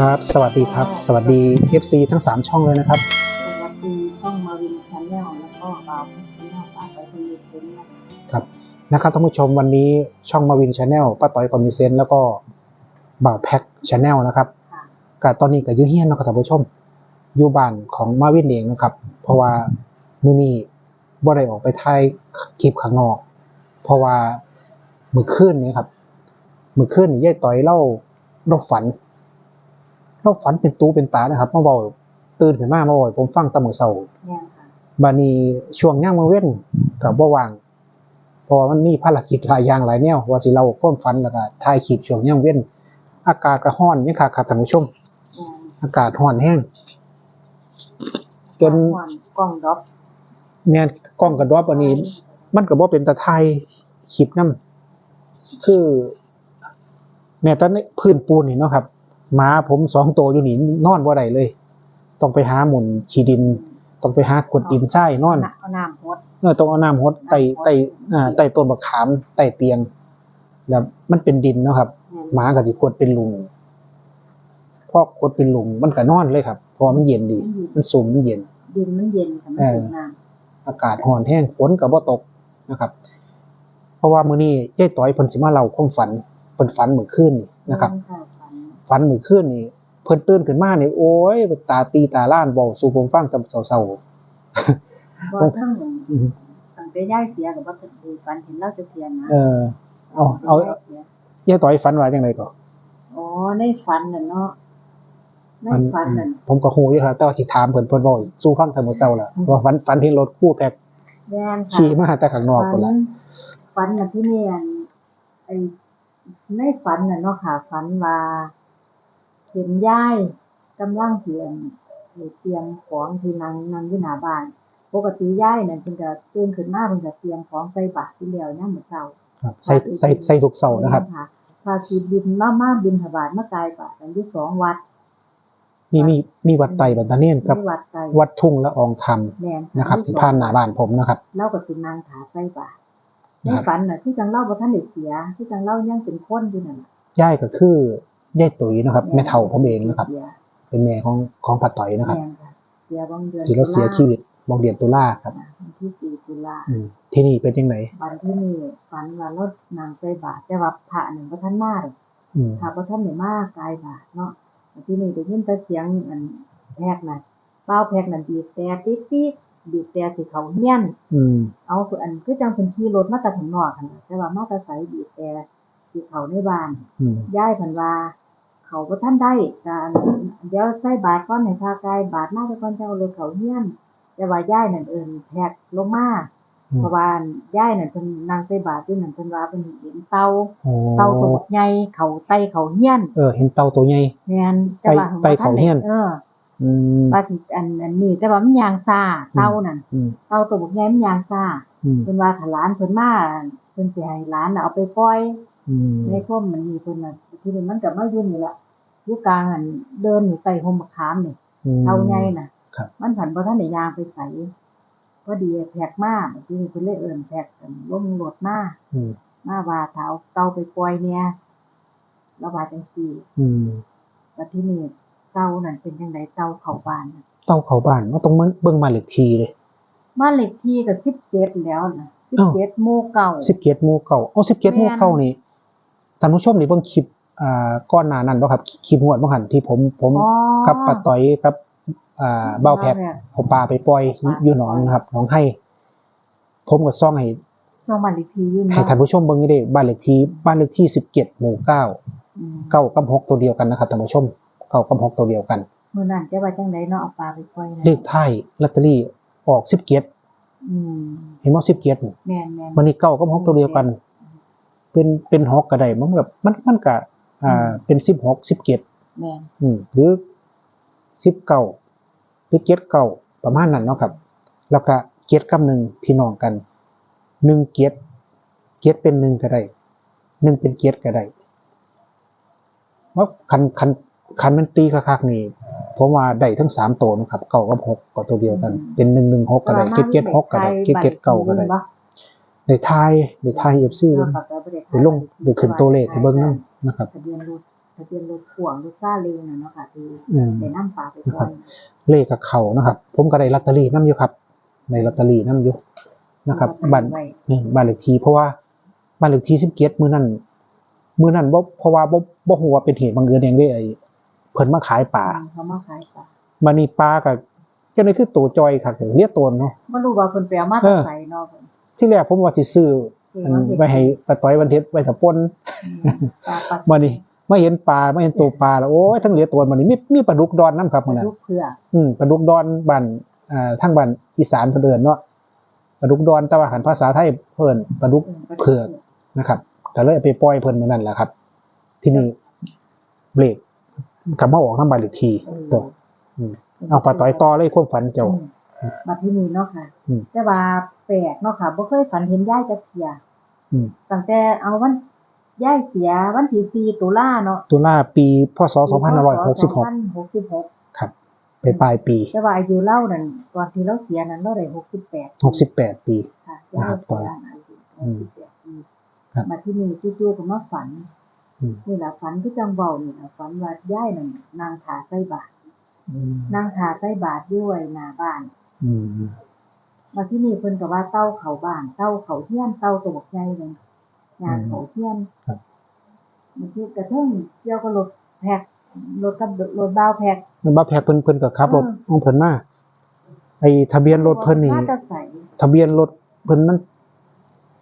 ครับ สวัสดีครับ สวัสดี FC ทั้ง 3 ช่องเลยนะครับ สวัสดีช่องมาวินชาแนลแล้วก็บ่าวพัฒนาป้าไปคนยูทูบนะครับนะครับท่านผู้ชมวันนี้ช่องมาวินชาแนลป้าต้อยกอมีเซนแล้วก็บ่าวแพ็กชาแนลนะครับค่ะก็ตอนนี้ก็อยูเฮียนเนาะครับท่านผู้ชมอยู่บ้านของมาวินเองนะครับ เพราะว่ามื้อนี้บ่ได้ออกไปถ่ายคลิปข้างนอก เพราะว่ามื้อคืนนี้ครับมื้อคืนนี่ยายต้อยเล่าเล่าฝัน เล่าฝันเป็นตูเป็นตานะครับมาบอกตื่นขึ้นมามาบอกให้ผมฟังแตะมื้อเช้าแม่นค่ะบานี้ช่วงย่างมือเว้นกับบ่ว่างเพราะว่ามันมีภารกิจหลายอย่างหลายแนวว่าสิเราความฝันแล้วก็ถ่ายคลิปช่วงย่างเว้น อากาศก็ร้อนยังค่ะครับท่านผู้ชมแม่นอากาศร้อนแห้งจนก่อนกล้องดรอปแม่นกล้องกระดอบอันนี้ มันก็บ่เป็นตาไทยคลิปนํคือแม่ตอนนี้พื้นปูนนี่เนาะครับ หมาผมสองตัวอยู่นี่นอนบ่ได้เลย ต้องไปหาหมุนชีดิน ต้องไปหากดดินทรายนอนเอาน้ำฮดเออต้องเอาน้ำหดไต่ไต่อ่าไต่ต้นบักขามไต่เตียง แล้วมันเป็นดินเนาะครับแม่นหมาก็สิกดเป็นหลุมพอกกดเป็นหลุมมันก็นอนเลยครับเพราะว่ามันเย็นดี มันสูงมันเย็นดินมันเย็นค่ะมันเออถึงน้อากาศร้อนแห้งฝนก็บ่ตกนะครับ เพราะว่ามื้อนี้ยายต้อยเพิ่นสิมาเล่าความฝันเพิ่นฝันเมื่อคืนนี่ำนะครับแม่ค่ะ ฝันฝันเมื่อคืนนี่เพิ่นตื่นขึ้นมานี่โอ้ยตาตีตาล้านเว้าสู่ผมฟังแต่เช้าบ่ทั้งๆอือตั้งแต่ย้ายเสียกับว่าถึงดูฝันเห็นเราจะเทียนนะเออเอาเอาย้ยสียยายต้อยฝันว่าจังไดก็อ๋อในฝันน่ะเนาะในฝันน่ะผมก็ฮู้อยู่ครับแต่ว่าสิถามเพิ่นเพิ่นเว้าสู้ฟังแต่มื้อเช้าล่ะว่าฝันฝันเห็นรถคู่แพ็คแม่นค่ะขี่มาแต่ข้างนอกฝัพุ่นล่ะฝันน่ะที่นี่อันไอ้ในฝันน่ะเนาะค่ะฝันว่า เห็นยายกำลังเตรียมเตรียมของที่นั่งนั่งอยู่หน้าบ้าน ปกติยายนั่นเพิ่นก็ตื่นขึ้นมาเพิ่นก็เตรียมของใส่บาตรที่แล้วยามมื้อเช้าครับใส่ใส่ใส่ทุกเช้านะครับค่ะพาชีบินมามาบินถบาทมากายบาทอันที่สองวัดมีมีมีวัดไตรบันตาเนียนกับที่วัดไกลวัดทุ่งละอองธรรมแม่นนะครับที่ที่ผ่านหน้าบ้านผมนะครับเล่ากับสินางถาใส่บาทในครับฝันน่ะที่จังเล่าบ่ทันได้เสีย ที่จังเล่ายังเป็นคนอยู่นั่นน่ะย่ายก็คือ ยายตุ๋ยนะครับแม่เฒ่าผมเองนะครับเสียเป็นแม่ของของป้าต่อยนะครับแม่ค่ะเสียบางเดือนที่เราเสียชีวิตบองเดือนตุลาครับอะวันที่สี่ตุลาอืมที่นี่เป็นยังไงวันที่นี่ฝันว่ารถนางใส่บาทแต่ว่าพระหนึ่งบ่ทันมาเลยอืมพระบ่ทันได้มากายบาทเนาะวันที่นี่ได้ยินแต่เสียงอันแพกน่ะเป้าแพกนั่นบีบแต่ปิ๊ดปิ๊ดบีบแต่สิเขาเฮียนอืมเอาคืออันคือจังเพิ่นขี่รถมาแต่ข้างนอกหั่นน่ะแต่ว่ามาแต่ไสบีบแต่สิเขาในบ้านอืมยายเพิ่นว่า เขาบ่ทันได้ก็อันเดี๋ยวใส่บาตรก่อนให้พากายบาตรมาแต่ก่อนจังเอารถเขาเฮียนแต่ว่ายายนั่นเอิ้นแพกลงมาอืมเพราะว่ายายนั่นเพิ่นนั่งใส่บาตรอยู่นั่นเพิ่นว่าเพิ่นเห็นเต่าโอ้เต่าตัวบักใหญ่เขาไต่เขาเฮียนเออเห็นเต่าตัวใหญ่แม่นแต่ว่าไต่ไต่เขาเฮียนเอออืมว่าสิอันอันนี้แต่ว่ามันยางซ่าเต่านั่นอืมเต่าตัวบักใหญ่มันยางซ่าอืมเพิ่นว่าถ้าหลานเพิ่นมาเพิ่นสิให้หลานน่ะเอาไปปล่อยอืมในพวกมันมีเพิ่นน่ะที่นี่มันก็มาอยู่นี่ละอ ยู่กลางอันเดินอยู่ใต้ห่มมะขามนี่อืมเต่าใหญ่น่ะครับมันผันบ่ทันได้ย่างไปไสพอดีแพกมาที่นี่เพิ่นเลยเอิ้นแพกกันลงรถมาอืมมาว่าถ้าเอาเต่าไปปล่อยเนี่ยแล้วว่าจังซี่อืมแล้วที่นี่เต่านั่นเป็นจังไดเต่าเข้าบ้านน่ะเต่าเข้าบ้านก็ต้องเบิ่งมาเลขที่เลยบ้านเลขที่ก็17แล้วน่ะอ้าว17หมู่เก่า17หมู่เก่าเอา17หมู่เก่านี่ท่านผู้ชมนี่เบิ่งคลิป อ่าก่อนหน้านั้นบ่ครับคลิปงวดบ่หันที่ผมผมอ๋อ กับป้าต้อยกับอ่าเบ้าแพกบ้เอาปลาไปปล่อยอยู่หนองนะครับหนองให้ ผมก็ซ่องให้ช่องบ้านเลขที่อยู่ให้ท่านผู้ชมเบิ่งนี่เด้บ้านเลขที่บ้านเลขที่17หมู่เก้า อืมเก้ากับหกตัวเดียวกันนะครับท่านผู้ชมเก้ากับหกตัวเดียวกัน มื้อนั้นจะว่าจังไดเนาะเอาปลาไปปล่อยน่ะเลขท้ายลอตเตอรี่ออก17อืมเห็นบ่17นี่แม่นแม่นวันนี้เก้ากับหกตัวเดียวกัน เป็นเป็นหกก็ได้มันแบบมันมันก็ อ่า เป็น16 17แม่นอืมหรือสิบเก้าหรือเจ็ดเก้าประมาณนั้นเนาะครับ แล้วก็เจ็ดกับหนึ่งพี่น้องกันหนึ่งเจ็ดเจ็ดเป็นหนึ่งก็ได้หนึ่งเป็นเจ็ดก็ได้ว่าคันคันคันมันตีคักๆนี่ผมว่าได้ทั้งสามตัวนะครับเก้ากับหกก็ตัวเดียวกัน เป็นหนึ่งหนึ่งหกก็ได้เจ็ดเจ็ดหกก็ได้เจ็ดเจ็ดเก้าก็ได้ในไทายในไทายเอฟซีเบิ่เบิ่งงบ่ไปลงไปขึ้นตัวเลขให้เบิ่งนั่น นะครับทะเบียนรถทะเบียนรถพ่วงรถซาเล้งน่ะเนาะค่ะที่อืมไปนำปลาไปปล่อยเลขกับเขานะครับ ผมก็ได้ลอตเตอรี่นํอยู่ครับในลอตเตอรี่นํอยู่นะครับบัตรไว้นี่บ้านเลขที่เพราะว่าบ้านเลขที่17มื้อนั้นมื้อนั้นบ่เพราะว่าบ่บ่ฮู้ว่าเป็นเหตุบังเอิญเองเด้ไอ้เพิ่นมาขายปลาเขามาขายปลามานี่ปลาก็จังได๋คือตัวจอยคักเรียกตัวเนาะบ่รู้ว่าเพิ่นไปเอามาเอจากอไสเนาะเพิ่นที่แรกผมว่าสิซื้อ ซื้ออันมาเฮ็ดไว้ให้ปาต้อยวันเทศไว้ถ้าป่นอืมปลาปลามานี่มาเห็นปลามาเห็นตัวปลาแล้วโอ้ยทั้งเหลือตัวมันนี่มีมีปลาดุกดอนนํครับปมื้อลานั้นลูกเผือกอืมปลาดุกดอนบ้านอ่าทางบ้านอีสานเพิ่นเอิ้นเนาะปลาดุกดอนแต่ว่าหันภาษาไทยเพิ่นปลาดุกเผือกนะครับก็เลยเอาไปปล่อยเพิ่นมื้อนั้นแหละครับ ที่นี่เบรกกลับมาออกนำบ้านเลขที่เออตัวอืมเอาปลาต้อยต่อเลยความฝันเจ้าอื มมาที่นี่เนาะค่ะอืมแต่ว่าแปลกเนาะค่ะบ่เคยฝันเห็นยายจักเที่ยอืมตั้งแต่เอาวันยายเสียวันที่4ตุลาเนาะตุลาปีพศ2566 2566ครับไปปลายปี แต่ว่าอายุเล่านั่นตอนที่เราเสียนั้นเราได้68 68ปีค่ะนะครับตอนยายอายุอืม68ปีครับมาที่นี่จู่ๆก็มาฝันอืมนี่ล่ะฝันคือจังเว้านี่ล่ะฝันว่ายายนั่นนางขาใส่บาตรอืมนางขาใส่บาตรอยู่ไว้หน้าบ้านอื มมาที่นี่เพิ่นก็ว่าเต้าเขาบ้านเต้าเขาเฮียนเต้าตัวบักใหญ่เลยงานเขาเฮียนครับมันคือกระเทิงเกี่ยวกับรถแพ็ครถกับรถบ้าวแพ็คบ้าแพกเพิ่นเพิ่นก็ขับรถอืมของเพิ่นมาไอ้ทะเบียนรถเพิ่นนี่มาแตะใสทะเบียนรถเพิ่นมัน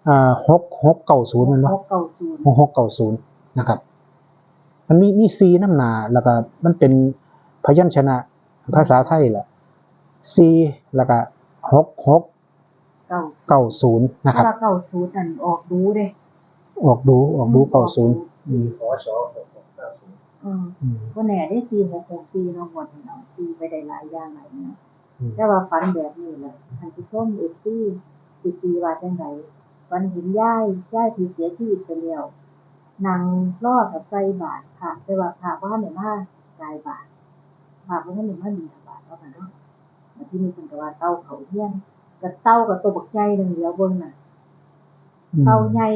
อ่า6690แม่นบ่หกเก้าศูนย์6690นะครับ มันมีมีซีน้ำหนาแล้วก็มันเป็นพยัญชนะภาษาไทยแหละ ซีแล้วก็6690เก้านะครับถ้าว่าเก้าศูนย์นั่นออกดูเด้ออกดูออกดู90อืมขอชอหกหกเก้าศูนย์อืมอืมบ่แน่ได้สี่หกหกสี่เนาะหมดเนาะตีไปได้หลายอย่างหลายเนาะอืม แต่ว่าฝันแบบนี้แหละท่านผู้ชมเอฟซีสิตีว่าจังไดฝันเห็นยายยายที่เสียชีวิตไปแล้วนางรอดกับใส่บาตรค่ะแต่ว่าค่ะว่าเนี่ยมากายบาตรค่ะเพราะว่าเนี่ยมาบินบาตรแล้วกันเนาะมา ที่นี่เพิ่นก็ว่าเต้าเขาเฮียนกับเต้ากับตัวบักใหญ่หนึงเดียวเบิ่งน่ะเต้าใหญ่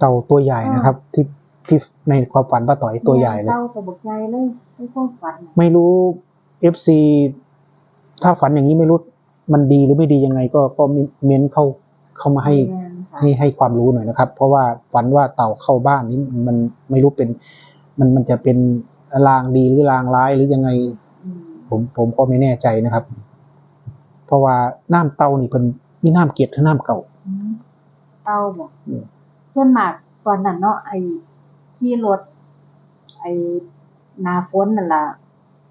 เต่าตัวใหญ่นะครับ ที่ที่ในความฝันป้าต่อยตัวใหญ่เลยเต้าตัวบักใหญ่เลยในความฝันน่ะไม่รู้ FC ถ้าฝันอย่างนี้ไม่รู้มันดีหรือไม่ดียังไง ก็ก็เม้นเข้าเข้ามาให้แม่นค่ะให้ให้ความรู้หน่อยนะครับ เพราะว่าฝันว่าเต่าเข้าบ้านนี้มันไม่รู้เป็น มันมันจะเป็นลางดีหรือลางร้ายหรือยังไงอืมผมผมก็ไม่แน่ใจนะครับ เพราะว่าน้ำเต่านี่เป็นมีน้ำเกล็ดหรือน้ำเก่าอืมเต้าบอกอืมส่วนมากตอนนั้นเนาะไอ้ขี่รถ ไอ้หนาฝนนั่นล่ะ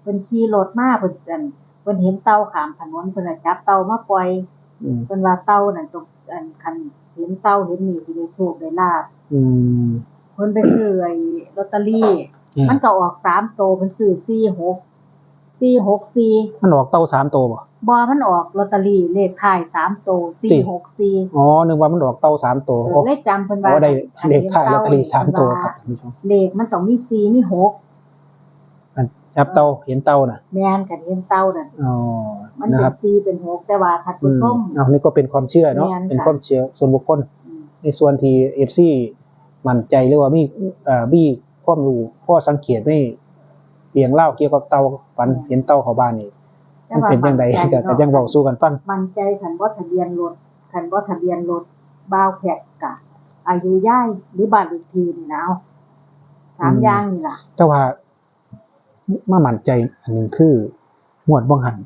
เพิ่นขี่รถมาเพิ่นสั่นเพิ่นเห็นเต่าข้ามถนนเพิ่นก็จับเต่ามาปล่อยอืมเพิ่นว่าเต่านั่นตรงอันคันเห็นเต่าเห็นนี่สิได้โชคได้ลาภอืมเพิ่นไปซื้อไอ้ลอตเตอรี่อืมมันก็ออก3โตวเพิ่นซื้อ46 464มันออกเต่าสามตัว บ่บ่มันออกลอตเตอรี่เลขท้าย3โตว464อ๋อนึกว่ามันออกเต่าสามตัวเอโอ้อเลขจำเพิ่นอ๋ว่าอได้อันเลห็ขนท้ายลอตเตอรี่สามตัวเพิ่นครับว่าท่านผู้ชมเลขมันต้องมีสี่มีหกอันจับเต่าเห็นเต่าน่ะแม่นกันเห็นเต้านั่นอ๋อมันนะเป็คนรับสี่เป็นหกแต่ว่าทัดอืผู้มชมเอานี่ก็เป็นความเชื่อเนาะแม่นค่ะเป็นความเชื่อส่วนบุคคลอืมในส่วนที่เอฟซีมั่นใจหรือว่ามีเอ่อมีความรู้ข้อสังเกตไม่เรียงเล่าเกี่ยวกับเต่าฝันเห็นเต่าเขาบ้านนี่แต่ มันว่าเป็นยังไงมั่นใจก็ก็ยังบอกสู้กันฟังมั่นใจคันว่าทะเบียนรถคันว่าทะเบียนรถบ้าวแขกกะ อายุย่ายหรือบ้านเลขที่นี่นะเอาสามอย่างนี่ล่ะ แต่ว่ามามั่นใจอันหนึ่งคือหมวดบ้องหัน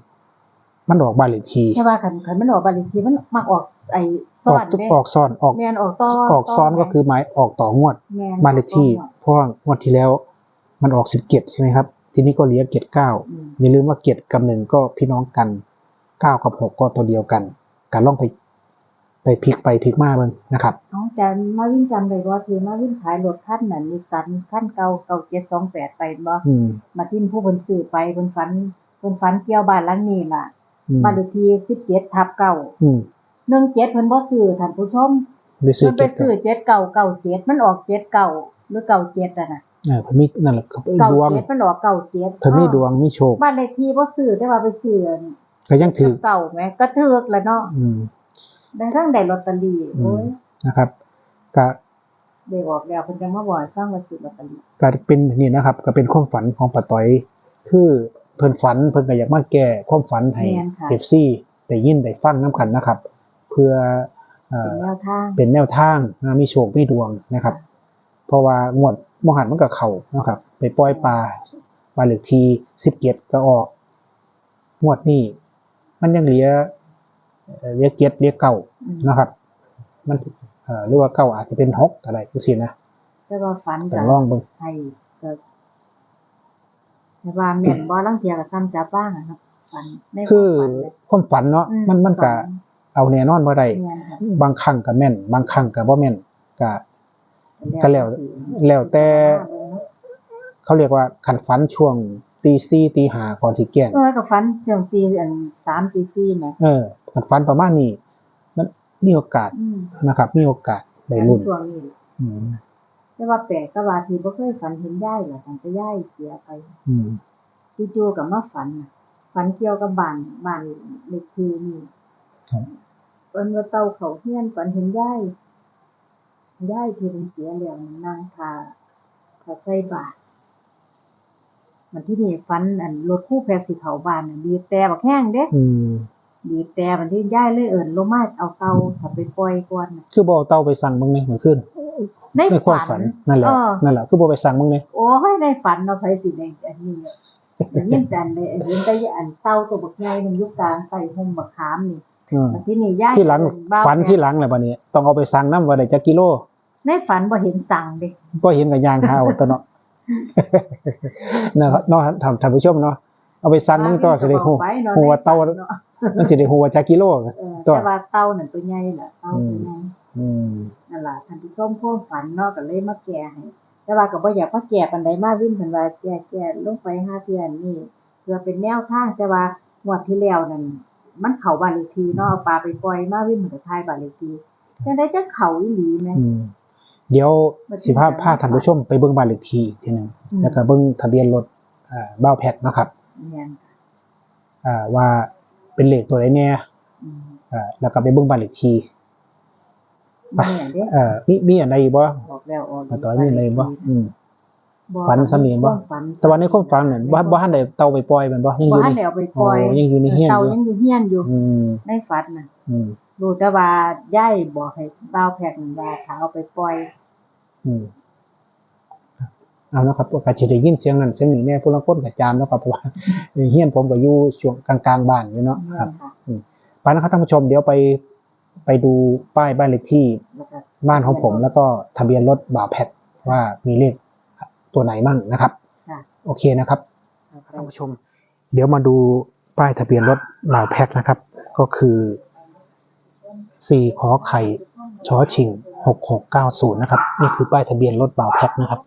มันออกบานเลขทีใช่ว่าคันคันมันออกบ้านเลขที่มันมาออกไอ้อซ้ออกนทุกเด้ออกซ้อนออกแม่นออกต่อออกซ้อนก็คือหมายออกต่องวดแม่นบ้านเลขที่ออกเพราะว่างวดที่แล้ว มันออกสิบเจ็ดใช่ไหมครับ ทีนี้ก็เหลือเจ็ดเก้าอืมอย่าลืมว่าเจ็ดกับหนึ่งก็พี่น้องกันเก้ากับหกก็ตัวเดียวกันการล่องไปไปพลิกไปพลิกมาเบิ่งนะครับเอาแต่มาวิ่งจำได้ว่าคือมาวิ่งขายรถคันนั้นนิสสันคันเก่าเก่า728ไปบ่อืมมาทิ้นผู้เพิ่นซื้อไปเพิ่นฝันเพิ่นฝันเกี่ยวบ้านหลังนี้ล่ะอืมบ้านเลขที่17ทับเก้าอืม17เพิ่นบ่ซื้อท่านผู้ชมไปซื้อเพิ่นไปเจ็ดซื้อ7997มันออก79หรือ97อะนะเออเพิ่นมีนั่นแหละครับดวง97มันออก97เพิ่นมีดวงมีโชคบ้านเลขที่บ่ซื้อแต่ว่าไปซื้อก็ยังถือเก่าแหมก็ถูกแล้วเนาะอืมได้ทั้งได้ลอตเตอรี่โอ้ยนะครับก็เด็กออกแล้วเพิ่นจะมาบอกให้ฟังว่าสิลอตเตอรี่ก็เป็นนี่นะครับ ก็เป็นความฝันของป้าต้อย คือเพิ่นฝันเพิ่นก็อยากมาแก้ความฝันให้เอฟซีได้ยินได้ฟังน้ำกันนะครับ เพื่อเอ่เป็นอแนวทางเป็นแนวทางนะมีโชคมีดวงนะครับ เพราะว่างวด มหันมันก็เข่านะครับ ไปปล่อยปลาปลาเหลือทีสิบเกตก็ออกงวดนี้มันยังเหลือเอ่อเหลือเกตเหลือเก่าอืมนะครับ มันเอ่อหรือว่าเก่าอาจจะเป็นหกอะไรก็สินะแต่ว่าฝันแต่ก็ลองเบิ่งให้ก็แต่ว่าแม่นบ่ลังเที่ยก็ซ้ำจับบ้างอะครับฝันในวามคือฝันเลยความฝันเนาะอืมันมันก็ฝัเอาแน่นอนบ่ได้แม่นค่ะบางครั้งก็แม่น บางครั้งก็บ่แม่นก็ ก็แล้วแล้วแต่เขาเรียกว่าขันฝันช่วงตีสี่ตีห้าก่อนสิแกล้งเออกับฝันเที่ยงตีอัน3ตี4แหมเออขันฝันประมาณนี้มันมีโอกาสอืมนะครับ มีโอกาสได้ลุ้นช่วงนี้อืมแต่ว่าแปลกก็ว่าที่บ่เคยฝันเห็นยายหรอกตั้งแต่ยายเสียไป อืมจู่ๆก็มาฝันน่ะฝันเกี่ยวกับบ้านบ้านเลขที่นี่ครับฝันว่าเต่าเขาเฮียนฝันเห็นยาย ยายที่เพิ่นเสียแล้วนั่งทาทาใส่บาตรมันที่นี่ฝันอันรถคู่แพรสิเข้าบ้านน่ะบีบแต่บักแห้งเด้อืมบีบแต่มันที่ยายเลยเอิ้นลงมาเอาเต่าถ้าไปปล่อยก่อนน่ะคือบ่เอาเต้าไปสั่งมึงนี่เมื่อคืนในในความฝัฝันนนั่นแหละเออนั่นแหละคือบ่ไปสั่งมึงนี่โอ้ยในฝันเนาะไผสิได้อันนี้อะได้ยินแต่อันเลยเห็นแต่อันเต่าตัวบักใหญ่มันอยู่กลางใต้ห่มบักขามนี่อืมมันที่นี่ยายที่หลังเอิ้บ้าฝันที่หลังแหละบัดนี้ ต้องเอาไปสั่งน้ำว่าได้จักกิโล ในฝันบ่เห็นสั่งเด้ก็เห็นกับยางหาเอาตัวเนาะนะครับเนาะท่านท่านผู้ชมเนาะเอาไปสั่งมึงตัวสิได้ฮู้ไปเนาะฮู้ว่าเต้าในฝันเนาะมันสิได้ฮู้ว่าจักกิโลเออตัวแต่ว่าเต่านั่นตัวใหญ่ล่ะเต่าตัวใหญ่อืมนั่นล่ะท่านผู้ชมพวกฝันเนาะก็เลยมาแก้ให้แต่ว่าก็บ่อยากมาแก้ปานใดมาวิ่นเพิ่นว่าแก้แก้ลงไปหาเทื่อนนี่เพื่อเป็นแนวทางแต่ว่างวดที่แล้วนั่นมันเข้าบ้านเลขที่เนาะเอาปลาไปปล่อยมาวิ่นเพิ่นก็ทายบ้านเลขที่จังได๋จังเข้าอีหลีแหมอืม เดี๋ยวมันเป็นสิพาการพาท่านผู้ชมไปเบิ่งบ้านเลขที่อีกทีหนึงอืมแล้วก็เบิ่งทะเบียนรถอ่าบ้าวแพทเนาะครับแม่นอ่าว่าเป็นเลขตัวไหนแน่อืมอ่าแล้วก็ไปเบิ่งบ้านเลขที่แม่นเด้เอ่อมีมีอันใดอีกบ่ออกแล้วออกมาต่อยมีอันใดอีกบ่อืมบ่ฝันสมีบ่ฝันแต่ว่าในความฝันนั่นบ่บ่ทันได้เตาไปปล่อยแมันบ่ยังอบ่ยู่ทันในได้เอาไปปล่อยโอ้ยังอยู่ในเฮียนเต่าอยู่ยังอยู่เฮียนอยู่อืมในฝันน่ะอืม รู้แต่ว่ายายบอกให้บ่าวแพกนั่นว่าถ้าเอาไปปล่อย อืมเอานะครับก็จะได้ยินเสียงนั้นเสียงนี้แน่ผู้ลางคนก็จามแล้วครับเพราะว่าเฮียนผมก็อยู่ช่วงกลางๆบ้านอยู่เนาะครับค่ะไปนะครับท่านผู้ชมเดี๋ยวไปไปดูป้ายบ้านเลขที่แล้วก็บ้านของผม แล้วก็ทะเบียนรถบ่าวแพทว่ามีเลขตัวไหนมั่งนะครับค่ะโอเคนะครับแล้วก็ท่านผู้ชม เดี๋ยวมาดูป้ายทะเบียนรถบ่าวแพทนะครับ ก็คือ สี่ขอไข่ชอชิงหกหกเก้าศูนย์นะครับ นี่คือป้ายทะเบียนรถบ่าวแพทนะครับ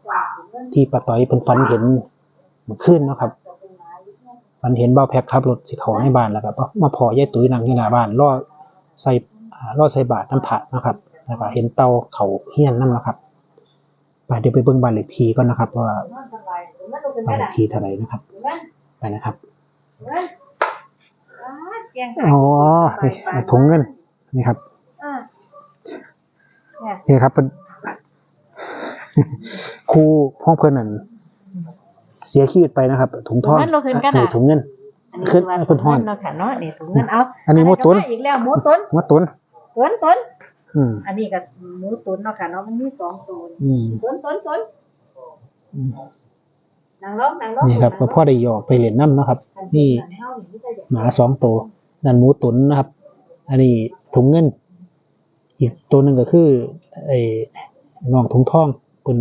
ที่ป้าต้อยเพิ่นฝันเห็นเมื่อคืนเนาะครับฝันเห็นบ่าวแพทขับรถสิเขาในบ้านแล้วก็มาพอยายตุ้ยนั่งที่หน้าบ้านรอใส่อ่ารอใส่บาตรน้ำผักนะครับแล้วก็เห็นเตาเขาเฮี้ยนนั่นนะครับไปเดี๋ยวไปเบิ่งบ้านเลขที่ก่อนนะครับ ว่าบ้านเลขที่เท่าไหร่นะครับไปนะครับอ๋อนี่นี่ถุงเงิน นี่ครับอ่าเนี่ยนี่ครับเป็นครูพ่อเพื่อนนั่นเสียชีวิตไปนะครับ ถุงทองถุงเงินเราคืนกันนี่อะถุงเงินอันนี้ขึ้นคือว่าขึ้นห้อนเนาะค่ะเนาะนี่ถุงเงินเอาอันนี้หมูตุ๋นอัก็มาอีกแล้วหมูตุ๋นหัวตุนตุ๋นตุ๋นอืมอันนี้ก็หมูตุ๋นเนาะค่ะเนาะมันมีสองตัวอืมตุ๋นตุ๋นตุ๋นอืมนางลงนางลงนี่ครับก็พ่อได้หยอกไปเหรียญน้ำเนาะครับ นี่หมาสองตัวนั่นหมูตุนนะครับ อันนี้ ถุงเงิน อีกตัวหนึ่งก็คือไอ้น้องถุงทองเป็น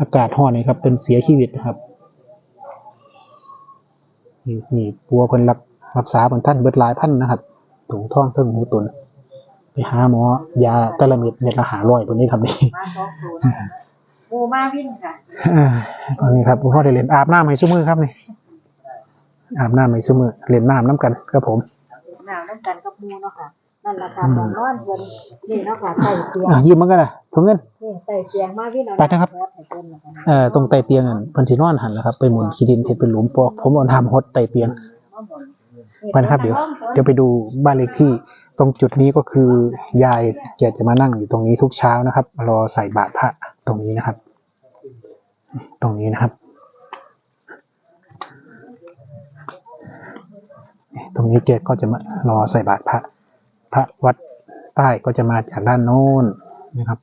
อากาศห้อนนะครับเป็นเสียชีวิตนะครับนี่นี่ปัวเพิ่นรักรักษาเพิ่นท่านเบิดหลายพันนะครับถุงทองเทิงหมูตุนไปหาหมอยาตะละเม็ดเม็ดละหาร้อยตัวนี้ครับนี่มาสองตัวโมมาวิ่งค่ะอ่าตอนนี้ครับพ่อได้เล่นอาบน้ำให้ซุมือครับนี่อาบน้ำให้ซุมือเล่นน้ำน้ำกันครับผมหนาวน้ำกันกับหมูเนาะค่ะ นั่นแหละค่ะตอนนอนเพิ่นนี่เนาะค่ะใส่เตียงอะยิ้มมันกันนะถุงเงิน นี่ใส่เตียงมาวิ่งเอาไปนะครับให้เพิ่นนะคะเอ่อตรงใต้เตียงอะเพิ่นสินอนหันแหล้วครับ ไปหมุนขี้ดินเฮ็ดเป็นหลุมปอกผมเอาทำฮดใต้เตียง ไปนะครับเดี๋ยวเดี๋ยวไปดูบ้านเลขที่ตรงจุดนี้ก็คือยายแกจะมานั่งอยู่ตรงนี้ทุกเช้านะครับ รอใส่บาตรพระตรงนี้นะครับ ตรงนี้นะครับ ตรงนี้แกก็จะมารอใส่บาตรพระพ ระวัดใต้ก็จะมาจากด้านโน้นนะครับ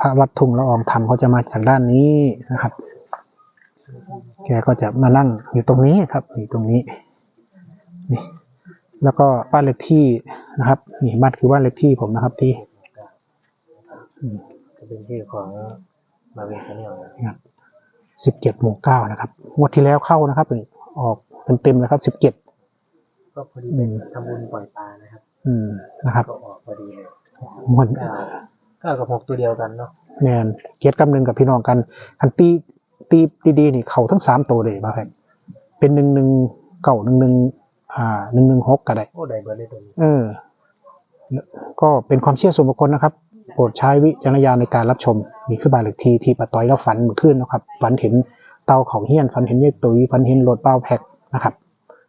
พระวัดทุ่งละอองธรรมเขาจะมาจากด้านนี้นะครับ แกก็จะมานั่งอยู่ตรงนี้ครับนี่ตรงนี้นี่แล้วก็บ้านเลขที่นะครับนี่บ้านคือบ้านเลขที่ผมนะครับที่ก็เป็นชื่อของมาวินชาแนลนะสิบเจ็ดหมู่เก้านะครับงวดที่แล้วเข้านะครับนี่ออกเต็มๆเลยครับสิบเจ็ดก็พอดีเป็นทำบุญปล่อยปลานะครับ อืมนะครับก็ออกพอดีเลยงวดเก้าเก้ากับหกตัวเดียวกันเนาะแมนเกียรติกำหนึ่งกับพี่น้องกันอันตีตีดีๆนี่เขาทั้งสามตัวเลยบ้าครับเป็นหนึ่งหนึ่งเก่าหนึ่งหนึ่งอ่าหนึ่งหนึ่งหกก็ได้โอ้ได้เบอร์เลยตัวนี้เออแล้วก็เป็นความเชื่อส่วนบุคคลนะครับโปรดใช้วิจารณญาณในการรับชม นี่คือบ้านเลขที่ที่ป้าต้อยแล้วฝันเมื่อคืนนะครับ ฝันเห็นเตาเขาเฮี้ยนฝันเห็นยายตุยฝันเห็นรถเป้าแพ็กนะครับ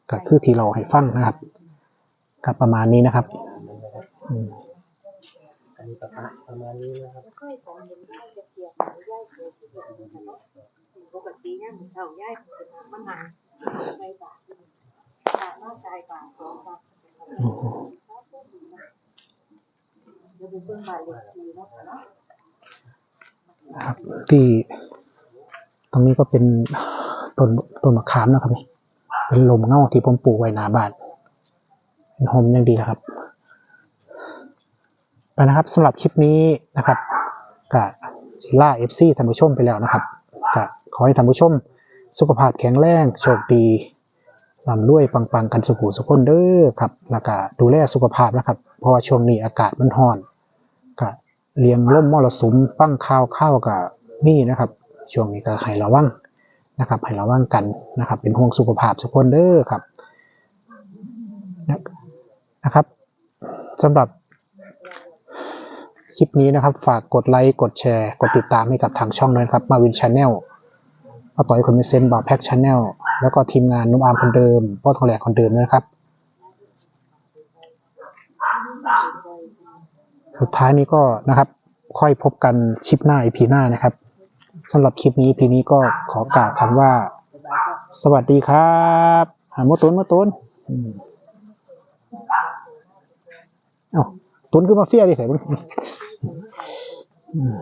ก็คือที่เราให้ฟังนะครับ กับประมาณนี้นะครับอืมอันนี้ประมาณประมาณนี้นะครับค่อยของเนี่ยเสียชีวิตแล้วเท่ายมันเท่าย่ายมันจะมันหนาไปบาทบาทนอกกายบาทสองบาทอืมเดี๋ยวไปเบิ่งบาทเลขที่เนาะครับที่ตรงนี้ก็เป็นต้นต้นมะขามนะครับนี่เป็นลมเง่าที่ผมปลูกไว้หน้าบ้าน เป็นโฮมอยังดีนะครับไปนะครับสำหรับคลิปนี้นะครับกับซิล่าเอฟซีท่านผู้ชมไปแล้วนะครับก็ขอให้ท่านผู้ชม สุขภาพแข็งแรงโชคดีร่ำรวยปังๆกันสุขุสุขคนเด้อครับแล้วก็ดูแลสุขภาพนะครับ เพราะว่าช่วงนี้อากาศมันร้อนก็เลี้ยงล่มมรสุมฟังข่าวข้าวกับนี่นะครับ ช่วงนี้ก็ให้ระวังนะครับให้ระวังกันนะครับ เป็นห่วงสุขภาพสุขคนเด้อครับ นะครับสำหรับคลิปนี้นะครับ ฝากกดไลค์กดแชร์ กดติดตามให้กับทางช่องด้วยนครับมาวินชาแนลอาต่อยคนมีเซนต์บาแพ็กชาแนลแล้วก็ทีมงานนุ่มอาร์มคนเดิมพ่อทองแหลกคนเดิมนะครับ สุดท้ายนี้ก็นะครับ ค่อยพบกันคลิปหน้าอีพีหน้านะครับสำหรับคลิปนี้พีนี้ก็ขอกล่าวคำว่า สวัสดีครับอ่าโมตุนโมตุน เอ้าตุนคือมาเฟียดิใส่บุญอืม